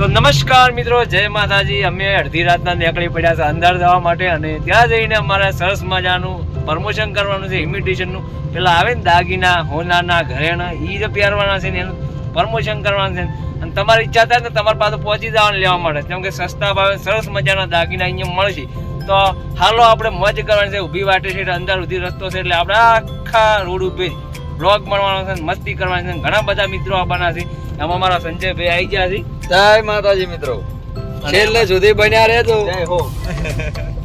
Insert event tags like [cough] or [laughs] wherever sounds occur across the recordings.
તો નમસ્કાર મિત્રો, જય માતાજી. અમે અડધી રાતના નીકળી પડ્યા છે અંદર જવા માટે અને ત્યાં જઈને અમારે સરસ મજાનું પ્રમોશન કરવાનું છે ઇમિટેશનનું પેલા આવે ને દાગીના, હોનાના, ઘરેણા એ જ પહેરવાના છે ને એનું પ્રમોશન કરવાનું છે. અને તમારી ઈચ્છા થાય ને તમારી પાસે પહોંચી જવાનું લેવા માટે. કેમ કે સસ્તા ભાવે સરસ મજાના દાગીના અહીંયા મળશે. તો હાલો આપણે મોજ કરવાની છે. ઊભી વાટે છે અંદર ઉધી રસ્તો છે એટલે આપણે આખા રોડ ઉપર બ્લોગ મળવાનો છે મસ્તી કરવાની છે ઘણા બધા મિત્રો આવવાના છે. એમાં અમારા સંજયભાઈ આવી ગયા છે. જય માતાજી મિત્રો. છેલ્લે સુધી બન્યા રહેજો. જય હો.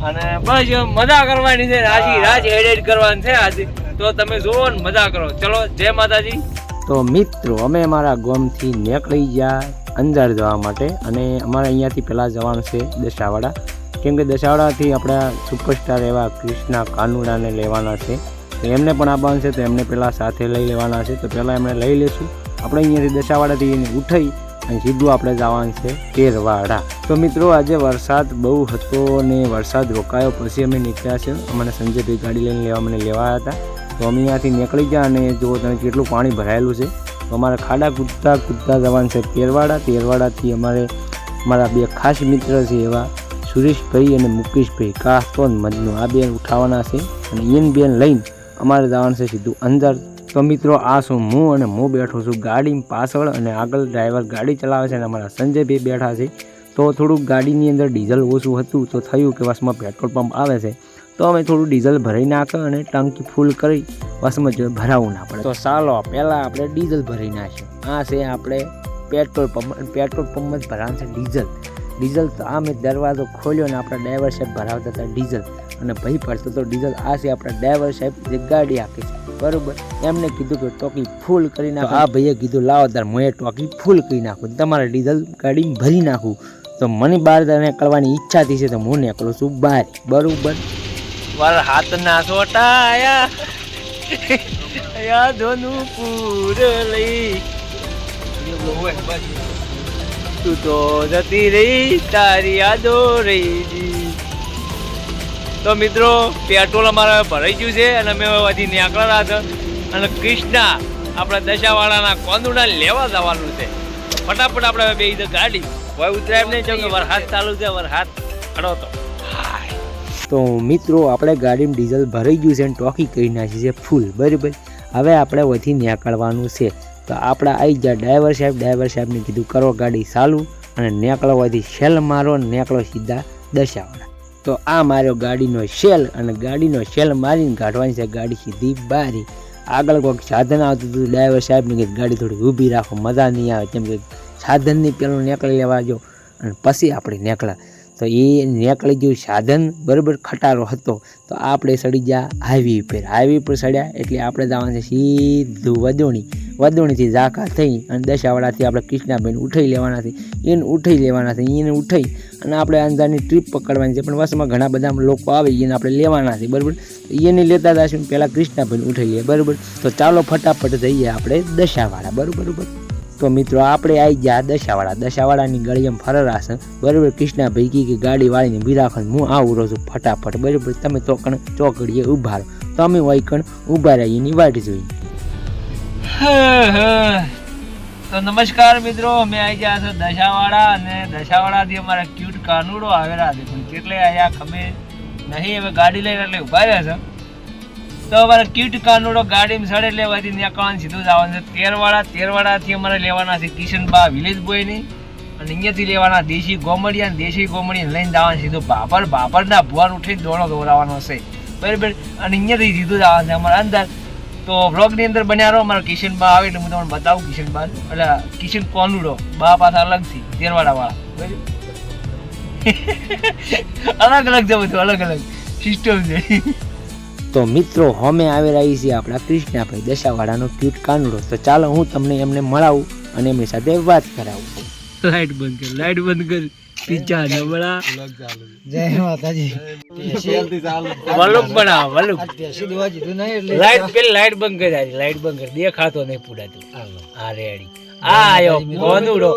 અને બસ મજા કરવાની છે આજે રાજ એડિટ કરવાની છે આજે. તો તમે જુઓ ને મજા કરો. ચલો જય માતાજી. તો મિત્રો અમે અમારા ગોમથી નીકળી ગયા અંજાર જવા માટે અને અમારે અહીંયાથી પહેલાં જવાનું છે દશાવાડા. કેમ કે દશાવાડાથી આપણા સુપરસ્ટાર એવા કૃષ્ણા કાનુડાને લેવાના છે. તો એમને પણ આપવાનું છે, તો એમને પહેલાં સાથે લઈ લેવાના છે. તો પહેલાં એમણે લઈ લેશું. આપણે અહીંયાથી દશાવાડાથી એને ઉઠાઈ અને સીધું આપણે જવાનું છે તેરવાડા તો મિત્રો, આજે વરસાદ બહુ હતો ને વરસાદ રોકાયો. પછી અમે નીકળ્યા છે. અમને સંજયભાઈ ગાડી લઈને લેવા મને લેવા હતા. તો અમે અહીંયાથી નીકળી ગયા અને જુઓ તમે કેટલું પાણી ભરાયેલું છે, તો અમારે ખાડા કૂદતા કૂદતા જવાનું છે તેરવાડા તેરવાડાથી અમારે મારા બે ખાસ મિત્ર છે એવા સુરેશભાઈ અને મુકેશભાઈ. કાસ તો મજનું. આ બેન ઉઠાવવાના છે અને એન બેન લઈને અમારે જવાનું છે સીધું અંદર. તો મિત્રો, આ શું હું અને હું બેઠો છું ગાડી પાછળ અને આગળ ડ્રાઈવર ગાડી ચલાવે છે અને અમારા સંજયભાઈ બેઠા છે. તો થોડુંક ગાડીની અંદર ડીઝલ ઓછું હતું, તો થયું કે બસમાં પેટ્રોલ પંપ આવે છે. તો અમે થોડું ડીઝલ ભરી નાખે અને ટંકી ફૂલ કરી બસમાં જો ભરાવવું ના પડે. તો ચાલો, પહેલાં આપણે ડીઝલ ભરી નાખીએ. આ છે આપણે પેટ્રોલ પંપ, પેટ્રોલ પંપમાં જ ભરાવાનું છે ડીઝલ. ડીઝલ તો આ મેં દરવાજો ખોલ્યો ને આપણા ડ્રાઈવર સાહેબ ભરાવતા હતા ડીઝલ. અને ભાઈ પડતો તો ડીઝલ આ છે આપણા ડ્રાઈવર સાહેબ જે ગાડી આપે છે. બરોબર? એમને કીધું કે ટોકી ફૂલ કરી નાખો. આ ભાઈએ કીધું લાવો તાર મોએ ટોકી ફૂલ કરી નાખું. તમારે ડીઝલ ગાડી ભરી નાખું. તો મને બહાર નીકળવાની ઈચ્છા થઈ છે તો હું નીકળું છું બહાર. બરોબર? વર હાથના સોટાયા. યાદોનું પૂર લઈ. તું તો જતી રહી તારી યાદો રહી તો મિત્રો પેટ્રોલ અમારે ભરાઈ ગયું છે અને અમે હજી નીકળ્યા હતા અને કૃષ્ણા આપણા દશાવાળાના કોંદુડા લેવા જવાનું છે. ફટાફટ આપણે બે ઇધર ગાડી. હોય ઉતરાય નહીં કેમ કે વરસાદ ચાલુ છે વરસાદ ખડો તો હાય. તો મિત્રો આપણે ગાડીમાં ડીઝલ ભરાઈ ગયું છે અને ટોકી કરી નાખી છે ફૂલ બરાબર? હવે આપણે વધી નીકળવાનું છે. તો આપણે આવી ગયા ડ્રાઈવર સાહેબ. ડ્રાઈવર સાહેબને કીધું, કરો ગાડી ચાલુ અને નેકળવાથી શેલ મારો અને નેકળો સીધા દશાવાળા તો આ માર્યો ગાડીનો શેલ અને ગાડીનો શેલ મારીને કાઢવાની છે. ગાડી સીધી બારી. આગળ કોઈક સાધન આવતું હતું. ડ્રાઈવર સાહેબને કે ગાડી થોડી ઊભી રાખો, મજા નહીં આવે. કેમ કે સાધનની પેલું નીકળી લેવા જો. અને પછી આપણે નીકળ્યા. તો એ નીકળી ગયું સાધન બરાબર ખટારો હતો. તો આપણે સડી ગયા હાઈવે પર હાઈવે પર સડ્યા એટલે આપણે જવાનું છે સીધું વદોણી વદોણીથી ઝાકા થઈ અને દશાવાળાથી આપણે કૃષ્ણાબેન ઉઠાઈ લેવાના છે. એને ઉઠાઈ લેવાના છે, એને ઉઠાઈ અને આપણે અંદરની ટ્રીપ પકડવાની છે. પણ વસમાં ઘણા બધા લોકો આવે, એને આપણે લેવાના છે, બરાબર? એને લેતા જશું પહેલાં કૃષ્ણાબેન ઉઠાઈ લઈએ બરાબર? તો ચાલો ફટાફટ જઈએ આપણે દશાવાળા, બરાબર બરાબર? તો મિત્રો, આપણે આવી ગયા દશાવાળા. દશાવાળાની ગળીએમ ફરરા છે, બરાબર? કૃષ્ણાભાઈ કી કે ગાડી વાળીને બી હું આવું રહું છું, ફટાફટ, બરાબર? તમે ચોકણ, ચોકડીએ ઊભા રહો. તમે અમે વહી કણ ઊભા રહીએ એની વાટ જોઈએ [laughs] તો નમસ્કાર મિત્રો, અમે આવી ગયા છો દશાવાળા અને દશાવાળાથી અમારા ક્યુટ કાનુડો આવેલા છે. પણ કેટલે અહીંયા ખમે નહીં, હવે ગાડી લઈને એટલે ઊભા રહ્યા છે. તો અમારે ક્યુટ કાનુડો ગાડીમાં સડે લેવાથી ત્યાં સીધું આવવાનું છે. તેરવાળા તેરવાળાથી અમારે લેવાના છે કિશનબા વિલેજ બોયની. અને અહીંયાથી લેવાના દેશી ગોમડિયા દેશી ગોમડિયા લઈને જવાનું સીધું બાપર બાપરના ભુવાન ઉઠીને દોડો દોડાવવાનો છે. બરાબર? અને અહીંયાથી સીધું આવવાનું છે. અમારા અંદર તો વ્લોગની અંદર બન્યા રહો. મારા કિશનબા આવે એટલે હું તમને બતાવું કિશનબા એટલે કિશન કોનુડો બા પાછા અલગથી તેરવાડા વાળા [laughs] અલગ અલગ છે બધું અલગ અલગ. સિસ્ટમ છે. તો મિત્રો હોમે આવી રહી છીએ આપણા કૃષ્ણાભાઈ દશાવાળાનો ક્યુટ કાનુડો. તો ચાલો હું તમને એમને મળાવું અને એમની સાથે વાત કરાવું. લાઈટ બંધ કર લાઈટ બંધ કર. પિઝા નબળા જય માતાજી. વલુક બના વલુક. પેસી દેવા જીધું નહીં એટલે લાઈટ પેલી લાઈટ બંધ કરી આજે લાઈટ બંધ કરી. દેખાતો નહીં પૂડાતું આ રેડી. આયો કોનુડો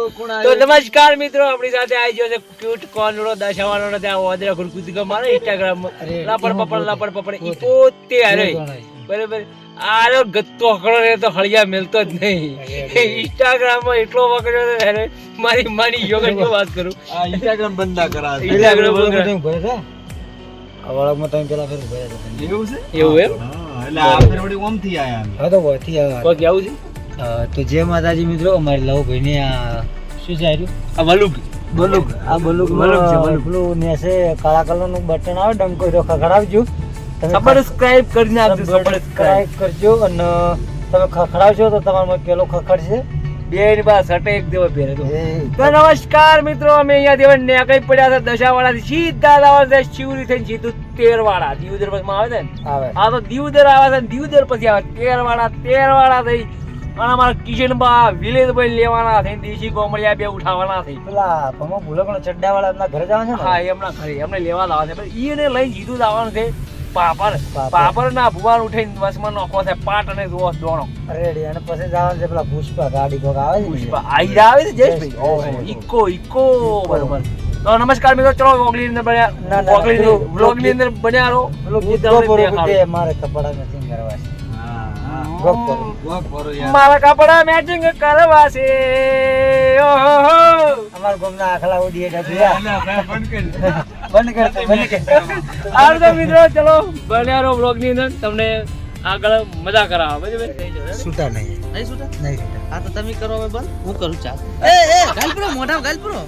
તો નમસ્કાર મિત્રો આપણી સાથે આવી ગયો છે ક્યુટ કોનુડો દશાવાનો ત્યાં ઓદરા ગુરકુતી મારે ઇન્સ્ટાગ્રામમાં. લાપડ પપડ લાપડ પપડ ઈ પોતે હારે બરાબર. આરો ગત્તો હકડો રે તો હળિયા મેલતો જ નહીં. ઇન્સ્ટાગ્રામમાં એટલો વકડ્યો છે અરે મારી માની યોગનની વાત કરું. આ ઇન્સ્ટાગ્રામ બંધ ના કરા ઇન્સ્ટાગ્રામ વગર. એવું છે? એવું એમ? એટલે આ ફેર વળી ઓમથી આયા હા તો વથી આયા. કોઈ આવું છે? તો જે માતાજી મિત્રો અમારી લવ ભાઈને આ શું છે આર્યું આ વલુક બલુક આ બલુક બલુક છે, બલુક. ને નેસે કાળા કલરનું બટન આવે ડંકો રોખા ખખડાવજો. તમે સબસ્ક્રાઇબ કરી નાખજો સબસ્ક્રાઇબ કરજો અને તમે ખખડાવશો તો તમારો પેલો ખખડશે. બે ની પાસે સટે એક દેવો પહેરે તો. નમસ્કાર મિત્રો અમે અહીંયા દેવા નેકઈ પડ્યા છે દશાવાળા થી સીધા આવે છે શિવરી થઈને સીધું તેરવાળા દીવદર પછી આવે છે ને? આ તો દીવદર આવે છે ને દિવદર પછી આવે. તેરવાળા તેરવાળા થઈ. અને અમારા કિશનબા વિલેજભાઈ લેવાના થઈ દેશી કોમળિયા બે ઉઠાવવાના થઈ. પેલા ભમો ભૂલકણો ચડ્ડા વાળા એમના ઘરે જવાના હા એમના ઘરે એમને લેવા લાવવા છે. એને લઈને જીધું જ આવવાનું છે. પાપર પાપર. પાપર ના ભુવાન ઉઠીને બસમાં નોખો છે પાટ અને દો દોણો. રેડી અને પછી જવાનું છે પેલા પુષ્પા ગાડી કોક આવે છે. પુષ્પા. આઈ આવે છે જયેશભાઈ? ઓહો ઇકો ઇકો બરોબર. તો નમસ્કાર મિત્રો ચલો ઓગલી ની અંદર બન્યા ઓગલી ની વ્લોગની અંદર બન્યા રહો. મારે કપડા નથી કરવા છે. મારા કપડા મેચિંગ કરવા છે ઓહો. અમાર ગામના આખલા ઉડી ગયા બંધ કરી. બંધ કરતો બંધ તો મિત્રો ચલો. બન્યા બ્લોગની અંદર તમને આગળ મજા કરાવો બરાબર? સુતા નહીં. નહીં સુતા? નહીં આ તો તમે કરો હવે બંધ. હું કરું ચાલ. એ એ ગાલપરો મોઢા ગાલપરો.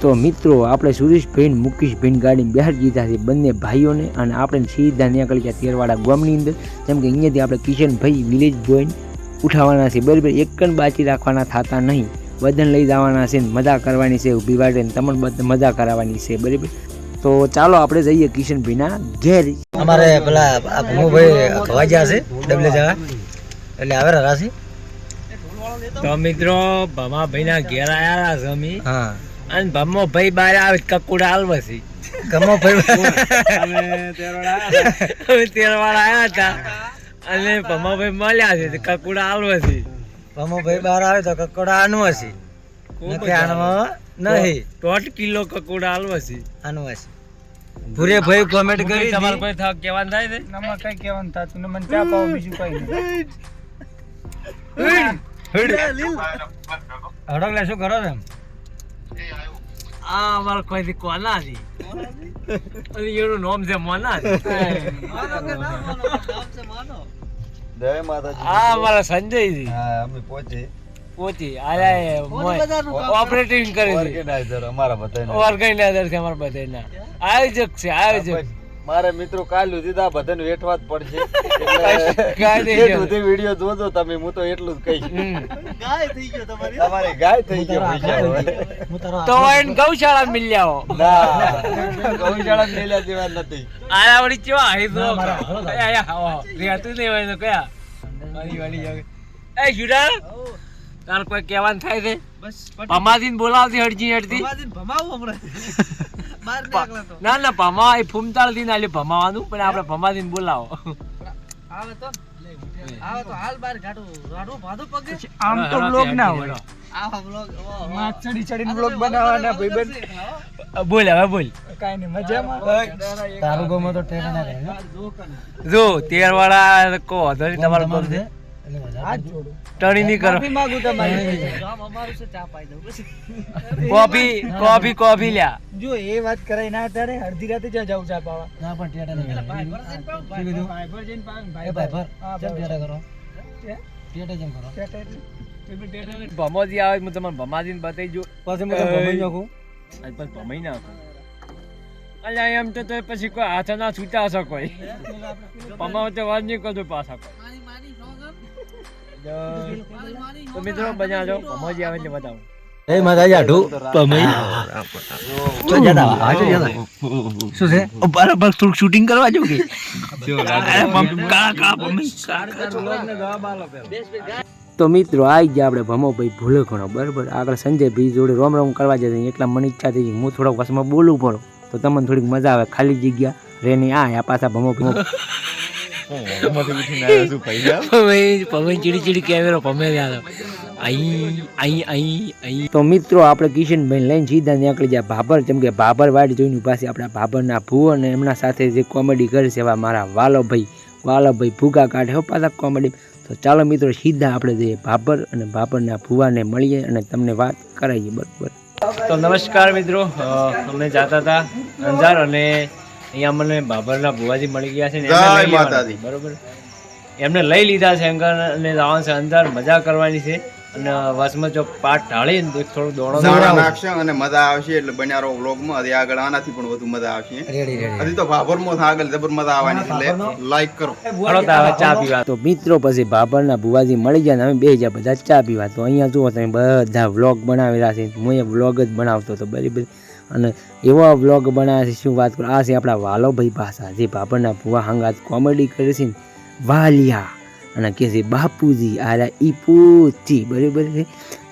તો મિત્રો આપણે સુરેશભાઈ મુકેશભાઈ ગાડી બહાર જીધા છે બંને ભાઈઓને અને આપણે સીધા નીકળી ગયા તેરવાડા ગામની અંદર. જેમ કે અહીંયાથી આપણે કિશનભાઈ વિલેજ બોયને ઉઠાવવાના છે. બરાબર? એક કણ બાચી રાખવાના થતા નહીં. બધાને લઈ જવાના છે ને મજા કરવાની છે ઊભી વાટે ને તમને મજા કરાવવાની છે બરાબર? તો ચાલો આપણે જઈએ કિશનભાઈના ઘેર. અમારે પેલા આ ભમુભાઈ ખવાઈ છે ડબલે જવા એટલે આવે રાશી. તો મિત્રો ભમાભાઈના ઘેર આયા છે અમે. હા. અને ભમો ભાઈ બાર આવે કકુડા આલવસી ગમો ભાઈ અમે તેરવાળા આવ્યા હતા. અને ભમાભાઈ મળ્યા છે કકુડા આલવસી ભમુભાઈ બહાર આવે તો કકોડા આનવાસી નથી આનવા આનું નહીં. દોઢ કિલો કકોડા આલવાસી આનવાસી ભૂરે ભાઈ કોમેન્ટ કરી તમારે કોઈ થાક કેવાન થાય છે? નમા કઈ કેવાન થતું ને મને ચા પાવ બીજું કઈ નહીં. હડકલે શું કરો એમ? આ અમારે કોઈથી કોના હતી અને એનું નામ છે મોના. જય માતાજી આ અમારા સંજયજી હા અમે પહોંચી પોતી આયા ઓપરેટિંગ કરે ઓર્ગેનાઇઝર અમારા બધાના. ઓર્ગેનાઇઝર છે અમારા બધાના. આયોજક છે આયોજક. મારે મિત્રો કાલ સુધી તો આ બધાને વેઠવા જ પડશે. [laughs] [laughs] ગયો. સુધી વીડિયો જોજો તમે હું તો એટલું જ કહીશ. હમ. ગાય થઈ ગયો તમારી? તમારી ગાય થઈ ગયો પૈસા હવે. હું તારો તો એને ગૌશાળા મિલ્યા હો ના. ગૌશાળા મિલ્યા જેવા નથી. આયા વળી તો ના, મારા આયા આવો. નહીં હોય તો કયા? વાળી વાળી જાવે. એ જુડા તાર કોઈ કહેવાનું થાય છે? બસ પમાદીન બોલાવતી હડજી હડતી ભમાદીન ભમાવું હમણાં. [laughs] ના ના ભમા એ ફૂમતાળથી ના ભમાવાનું પણ આપણે ભમાદીન બોલાવો. આવે તો. આવે તો હાલ બહાર ગાડું. રાડું ભાદું પગે. આમ તો બ્લોગ ના હોય. ચડી ચડીને બ્લોગ બનાવવાના ભાઈબંધ બોલ હવે બોલ. કાઈ નહીં મજામાં? તારું ગમો તો ટેકા ના કરે જો તેર વાળા કો તમારો છે? છે એટલે મજા હાથ જોડું. ટણી કરો. માંગુ તમારી. ગામ અમારું છે ચા પાઈ દઉં? બસ કોફી કોફી કોફી લ્યા. જો એ વાત કરાય ના તારે અડધી રાતે જ્યાં જાવ ચા પાવા. ના પણ ટેટા નહીં. કરે. શું કીધું? એ ભાઈ ભર. કેમ ટેટા કરો? ટેટા કેમ કરો? ભમોજી આવે હું તમને ભમાદીન બતાવી જો પછી હું ભમાઈ નાખું? આજ પછી ભમાઈ નાખો અલ્યા એમ તો તોય પછી કોઈ હાથ ના છૂટા હશે કોઈ. પમાવ તો વાત નહીં કરજો પાછા. કોઈ માની મિત્રો બજા જો- તો ભમોજી આવે છે બતાવું. એ માતાજી આઢું તમે? તો જતા આ તો શું છે? બરાબર થોડું શૂટિંગ કરવા જો કે તો મિત્રો આવી ગયા આપણે ભમોભાઈ ભૂલે ઘણો. બરાબર? આગળ સંજયભાઈ જોડે રોમ રોમ કરવા જતા એટલા મને ઈચ્છા થઈ હું થોડોક વસમાં બોલું પડો તો તમને થોડીક મજા આવે. ખાલી જગ્યા. રે નહીં આ આ પાછા ભમો ભમો તો મિત્રો આપણે કિશનભાઈ લઈને સીધા નીકળી જાય ભાભર જેમ કે ભાભર વાડ જોઈને છે આપણા ભાભરના ભૂ અને એમના સાથે જે કોમેડી કરે છે એવા મારા વાલોભાઈ. વાલોભાઈ ભૂગા કાઢે હો પાછા કોમેડી તો ચાલો મિત્રો સીધા આપણે જઈએ ભાભર અને ભાભરના ભૂવાને મળીએ અને તમને વાત કરાવીએ બરોબર. તો નમસ્કાર મિત્રો. અમે જતા હતા અંજાર અને અહીંયા મને બાબરના ભુવાજી મળી ગયા છે ને એમને લઈ બરોબર? એમને લઈ લીધા છે અંગર અને જવાનું છે અંદર મજા કરવાની છે. અને વસમાં જો પાટ ઢાળી ને થોડું દોડો નાખશે અને મજા આવશે એટલે બન્યારો વ્લોગમાં હજી આગળ આનાથી પણ વધુ મજા આવશે. રેડી રેડી હજી તો ભાભરમાં આગળ જબર મજા આવવાની છે એટલે લાઈક કરો. હળો તો ચા પીવા. તો મિત્રો પછી બાબરના ભુવાજી મળી ગયા ને અમે બે જા બધા ચા પીવા. તો અહીંયા જુઓ તમે બધા વ્લોગ બનાવેલા છે. હું એ વ્લોગ જ બનાવતો હતો. બરાબર અને એવા વ્લોગ બનાવ્યા છે, શું વાત કરું? આ છે આપણા વાલોભાઈ ભાષા, જે બાબરના ભુવા હંગાત કોમેડી કરે છે ને, વાલિયા. અને કે છે, બાપુજી, આરા ઈ પૂછી, બરાબર છે?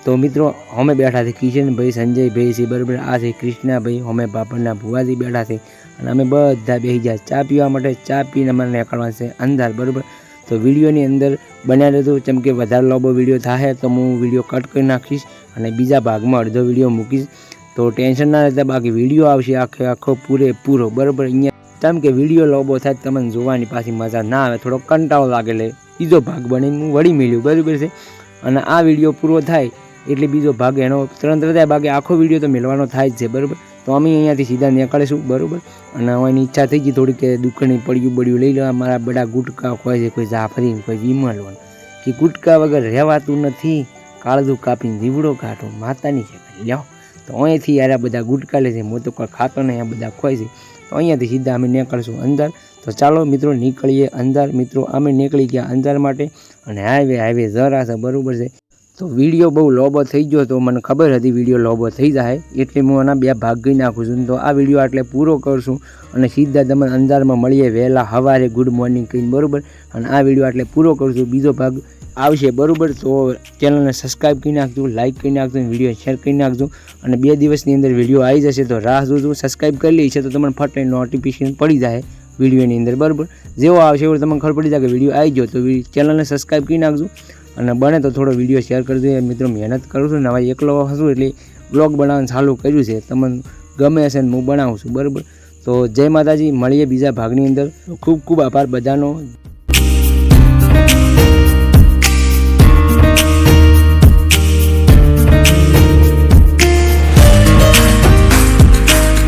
તો મિત્રો, અમે બેઠા છે કિશનભાઈ, સંજયભાઈ છે, બરાબર? આ છે કૃષ્ણાભાઈ, અમે બાપરના ભુવાજી બેઠા છે. અને અમે બધા બેસી ગયા ચા પીવા માટે. ચા પીને મને નીકળવા છે અંધાર, બરાબર? તો વિડીયોની અંદર બન્યા રહેતો જેમ કે વધારે લાંબો વીડિયો થાય તો હું વીડિયો કટ કરી નાખીશ અને બીજા ભાગમાં અડધો વીડિયો મૂકીશ. તો ટેન્શન ના રહેતા બાકી વીડિયો આવશે આખે આખો પૂરેપૂરો બરાબર? અહીંયા જેમ કે વીડિયો લોબો થાય તમને જોવાની પાછી મજા ના આવે, થોડો કંટાળો લાગે એટલે બીજો ભાગ બનીને હું વળી મેળ્યું બરાબર છે? અને આ વીડિયો પૂરો થાય એટલે બીજો ભાગ એનો ત્રણ ત્રણ ભાગે આખો વીડિયો તો મેળવાનો થાય જ છે, બરાબર? તો અમે અહીંયાથી સીધા નીકળીશું, બરાબર? અને એની ઈચ્છા થઈ ગઈ થોડી કે પડ્યું બળ્યું લઈ લેવા મારા બધા ગુટકા હોય છે, કોઈ જાફરી કોઈ વિમલ કે ગુટકા વગર રહેવાતું નથી કાળજું કાપીને દીવડો કાઢો, માતાની છે લ્યો. તો અહીંયાથી યાર આ બધા ગુટકા લે છે. હું તો કોઈ ખાતો નહીં, આ બધા ખોય છે. તો અહીંયાથી સીધા અમે નીકળશું અંદર. તો ચાલો મિત્રો, નીકળીએ અંદર. મિત્રો, અમે નીકળી ગયા અંદર માટે. અને હાઈવે હાઈવે જરા છે બરાબર છે. તો વીડિયો બહુ લોબો થઈ ગયો તો મને ખબર હતી વીડિયો લોબો થઈ જાય, એટલે હું આના બે ભાગ ગઈ નાખું છું. તો આ વીડિયો આટલે પૂરો કરશું અને સીધા તમને અંધારમાં મળીએ વહેલા સવારે ગુડ મોર્નિંગ કહીને, બરાબર? અને આ વીડિયો આટલે પૂરો કરશું. બીજો ભાગ આવશે, બરાબર? તો ચેનલને સબસ્ક્રાઈબ કરી નાખજો લાઇક કરી નાખજો વીડિયો શેર કરી નાખજો. અને બે દિવસની અંદર વીડિયો આવી જશે, તો રાહ જોજો. સબસ્ક્રાઈબ કરી લઈ છે તો તમને ફટ નોટિફિકેશન પડી જાય વિડીયોની અંદર, બરાબર? જેવો આવશે એવું તમને ખબર પડી જાય કે વીડિયો આવી ગયો, તો ચેનલને સબસ્ક્રાઈબ કરી નાખજો. અને બને તો થોડો વીડિયો શેર કરી દઈએ. મિત્રો, મહેનત કરું છું ને હવે એકલો હશું એટલે બ્લોગ બનાવવાનું ચાલુ કર્યું છે. તમને ગમે હશે ને હું બનાવું છું, બરાબર? તો જય માતાજી, મળીએ બીજા ભાગની અંદર. ખૂબ ખૂબ આભાર બધાનો.